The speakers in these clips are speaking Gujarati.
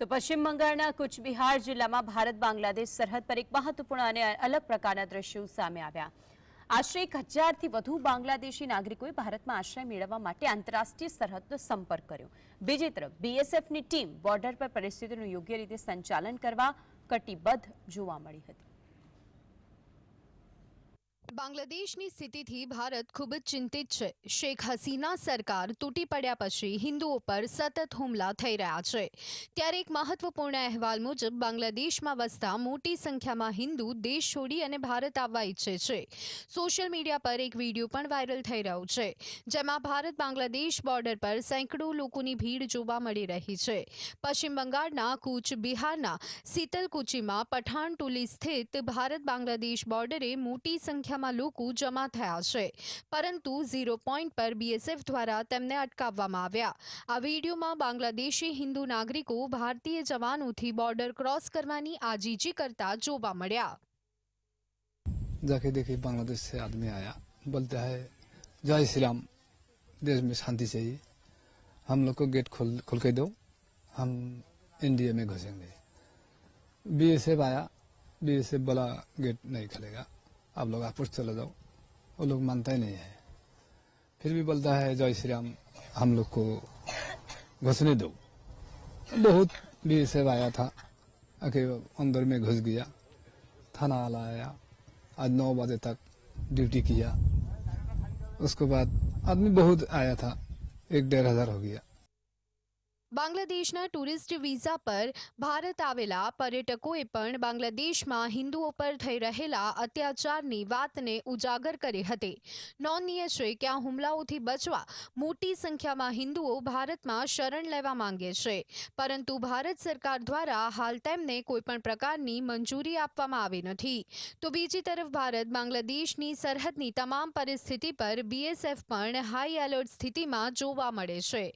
તો પશ્ચિમ બંગાળના કુચબિહાર જિલ્લામાં ભારત બાંગ્લાદેશ સરહદ પર એક મહત્વપૂર્ણ અને અલગ પ્રકારના દ્રશ્યો સામે આવ્યા. આશરે એક હજારથી વધુ બાંગ્લાદેશી નાગરિકોએ ભારતમાં આશ્રય મેળવવા માટે આંતરરાષ્ટ્રીય સરહદનો સંપર્ક કર્યો. બીજી તરફ બીએસએફની ટીમ બોર્ડર પર પરિસ્થિતિનું યોગ્ય રીતે સંચાલન કરવા કટિબદ્ધ જોવા મળી હતી. બાંગ્લાદેશની સ્થિતિથી ભારત ખૂબ જ ચિંતિત છે. શેખ હસીના સરકાર તૂટી પડ્યા પછી હિન્દુઓ પર સતત હુમલા થઈ રહ્યા છે. ત્યારે એક મહત્વપૂર્ણ અહેવાલ મુજબ બાંગ્લાદેશમાં વસતા મોટી સંખ્યામાં હિન્દુ દેશ છોડી અને ભારત આવવા ઈચ્છે છે. સોશિયલ મીડિયા પર એક વીડિયો પણ વાયરલ થઈ રહ્યો છે, જેમાં ભારત બાંગ્લાદેશ બોર્ડર પર સેંકડો લોકોની ભીડ જોવા મળી રહી છે. પશ્ચિમ બંગાળના કૂચ, બિહારના શીતલકુચીમાં પઠાણ ટોલી સ્થિત ભારત બાંગ્લાદેશ બોર્ડરે મોટી સંખ્યામાં લોકો જમા થયા છે પરંતુ ઝીરો પોઈન્ટ પર બીએસએફ દ્વારા તેમને અટકાવવામાં આવ્યા આ વિડીયોમાં બાંગ્લાદેશી હિન્દુ નાગરિકો ભારતીય જવાનોથી બોર્ડર ક્રોસ કરવાની આજીજી કરતા જોવા મળ્યા जाके देखिए बांग्लादेश से आदमी आया बोलता है जय श्री राम देश में शांति चाहिए हम लोग को गेट खोल खोल के दो हम इंडिया में घुसेंगे बीएसएफ आया बीएसएफ बोला गेट नहीं खुलेगा आप लोग आपस चले जाओ। वो लोग मानता ही नहीं है। फिर भी बोलता है, जय श्री राम, हम लोग को घुसने दो। बहुत बीएसएफ आया था। आके अंदर में घुस गया। थाना वाला आया। आज नौ बजे तक ड्यूटी किया। उसके बाद आदमी बहुत आया था। एक डेढ़ हज़ार हो गया। બાંગ્લાદેશના ટુરિસ્ટ વિઝા પર ભારત આવેલા પર્યટકોએ પણ બાંગ્લાદેશમાં હિન્દુઓ પર થઈ રહેલા અત્યાચારની વાતને ઉજાગર કરી હતી. નોંધનીય છે કે આ હુમલાઓથી બચવા મોટી સંખ્યામાં હિન્દુઓ ભારતમાં શરણ લેવા માંગે છે. પરંતુ ભારત સરકાર દ્વારા હાલ તેમને કોઈપણ પ્રકારની મંજૂરી આપવામાં આવી નથી. તો બીજી તરફ ભારત બાંગ્લાદેશની સરહદની તમામ પરિસ્થિતિ પર બીએસએફ પણ હાઈ એલર્ટ સ્થિતિમાં જોવા મળે છે.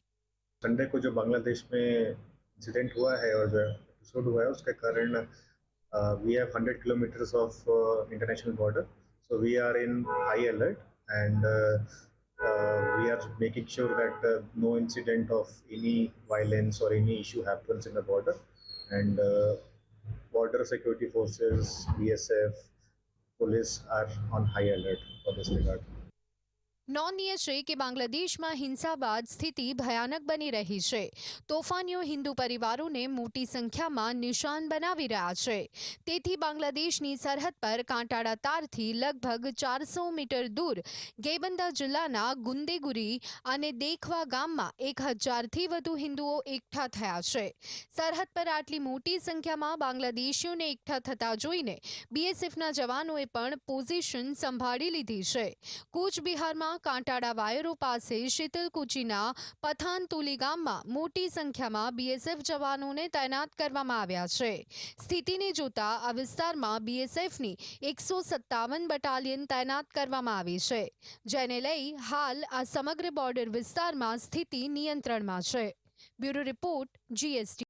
संडे को जो बांग्लादेश में इंसिडेंट हुआ है और जो एपिसोड हुआ है उसके कारण we have hundred kilometers of international border so we are in high alert and we are making sure that uh, no incident of any violence or any issue happens in the border and uh, border security forces bsf police are on high alert for this regard નોંધનીય છે કે બાંગ્લાદેશમાં હિંસા બાદ સ્થિતિ ભયાનક બની રહી છે. તોફાનીઓ હિન્દુ પરિવારોને મોટી સંખ્યામાં નિશાન બનાવી રહ્યા છે. તેથી બાંગ્લાદેશની સરહદ પર કાંટાળા તારથી લગભગ ચારસો મીટર દૂર ગેબંદા જિલ્લાના ગુંદેગુરી અને દેખવા ગામમાં એક હજારથી વધુ હિન્દુઓ એકઠા થયા છે. સરહદ પર આટલી મોટી સંખ્યામાં બાંગ્લાદેશીઓને એકઠા થતા જોઈને બીએસએફના જવાનોએ પણ પોઝિશન સંભાળી લીધી છે. કૂચબિહારમાં કાંટાળા વાયરો પાસે શીતલકુચીના પથાનતુલી ગામમાં મોટી સંખ્યામાં બીએસએફ જવાનોને તૈનાત કરવામાં આવ્યા છે. સ્થિતિને જોતા આ વિસ્તારમાં બીએસએફની એકસો સત્તાવન બટાલિયન તૈનાત કરવામાં આવી છે. જેને લઈ હાલ આ સમગ્ર બોર્ડર વિસ્તારમાં સ્થિતિ નિયંત્રણમાં છે. Bureau report GST